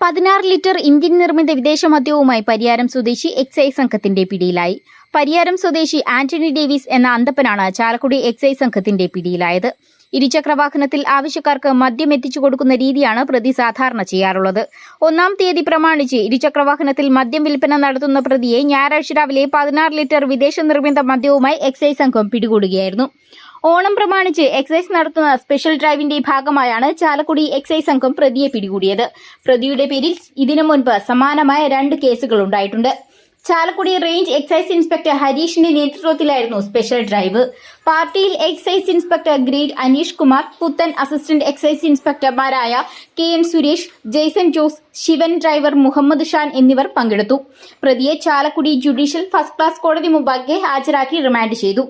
പതിനാറ് litre Indian നിർമ്മിത വിദേശ മദ്യവുമായി പരിയാരം സ്വദേശി എക്സൈസ് സംഘത്തിന്റെ പിടിയിലായി. പരിയാരം സ്വദേശി ആന്റണി ഡേവിസ് എന്ന അന്തപ്പനാണ് ചാലക്കുടി എക്സൈസ് സംഘത്തിന്റെ പിടിയിലായത്. ഇരുചക്ര വാഹനത്തിൽ ആവശ്യക്കാർക്ക് മദ്യം എത്തിച്ചു കൊടുക്കുന്ന രീതിയാണ് പ്രതി സാധാരണ ചെയ്യാറുള്ളത്. ഒന്നാം തീയതി പ്രമാണിച്ച് ഇരുചക്ര വാഹനത്തിൽ മദ്യം വിൽപ്പന നടത്തുന്ന പ്രതിയെ ഞായറാഴ്ച രാവിലെ പതിനാറ് ലിറ്റർ വിദേശ നിർമ്മിത മദ്യവുമായി എക്സൈസ് സംഘം പിടികൂടുകയായിരുന്നു. ഓണം പ്രമാണിച്ച് എക്സൈസ് നടത്തുന്ന സ്പെഷ്യൽ ഡ്രൈവിന്റെ ഭാഗമായാണ് ചാലക്കുടി എക്സൈസ് സംഘം പ്രതിയെ പിടികൂടിയത്. പ്രതിയുടെ പേരിൽ ഇതിനു മുൻപ് സമാനമായ രണ്ട് കേസുകൾ ഉണ്ടായിട്ടുണ്ട്. ചാലക്കുടി റേഞ്ച് എക്സൈസ് ഇൻസ്പെക്ടർ ഹരീഷിന്റെ നേതൃത്വത്തിലായിരുന്നു സ്പെഷ്യൽ ഡ്രൈവ് പാർട്ടിയിൽ excise inspector grade Aneesh Kumar പുത്തൻ assistant excise ഇൻസ്പെക്ടർമാരായ K N Suresh Jaison Jose Shivan driver Muhammad Shan എന്നിവർ പങ്കെടുത്തു. പ്രതിയെ ചാലക്കുടി ജുഡീഷ്യൽ ഫസ്റ്റ് ക്ലാസ് കോടതി മുമ്പാകെ ഹാജരാക്കി റിമാൻഡ് ചെയ്തു.